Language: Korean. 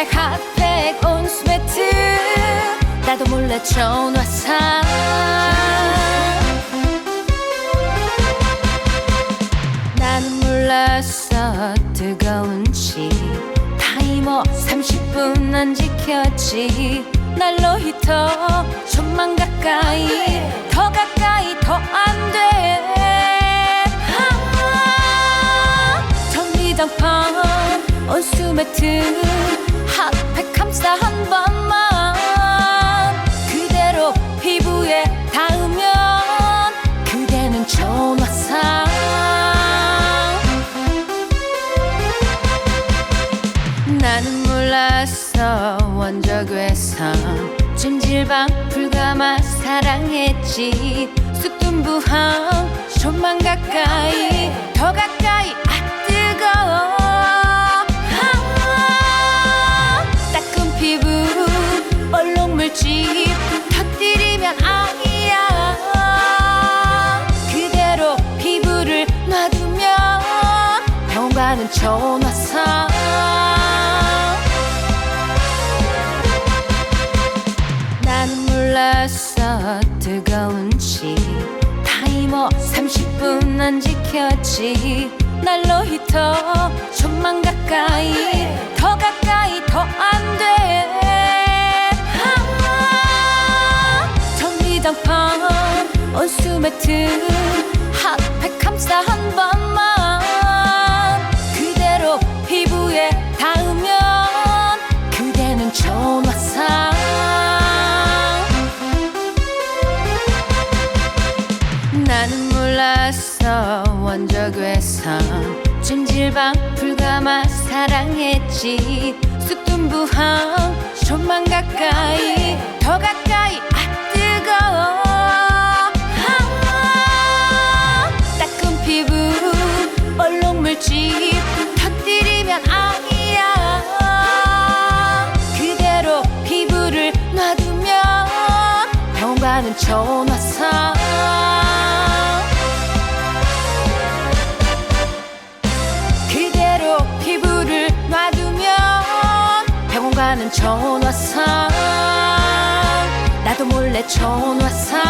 핫팩 핫팩 온수 매트. 나도 몰래 전화사 나는 몰랐어. 뜨거운지. 타이머 30분 안 지켰지. 날로 히터 좀만 가까이. 더 가까이 더 안돼. 전기장판 온수매트 몰랐어. 원적외선 찜질방 불가마 사랑했지. 쑥둔부항 좀만 가까이 더 가까이. 아 뜨거워. 아, 따끈 피부 얼룩물집 터뜨리면 아니야. 그대로 피부를 놔두면 병원 가는 전화 몰랐어. 뜨거운지. 타이머 30분 안 지켰지. 날로 히터. 좀만 가까이. 더 가까이 더 안돼. 전기장판 온수매트. 핫팩 감싸 한 번만 몰랐어. 원적외선 찜질방 불가마 사랑했지. 쑥둔부항 좀만 가까이. 더 가까이. 아 뜨거워. 아, 따끈 피부 얼룩물집. 터뜨리면 아니야. 그대로 피부를 놔두면 병원 가는 전화상 가는 전화상. 나도 몰래 전화상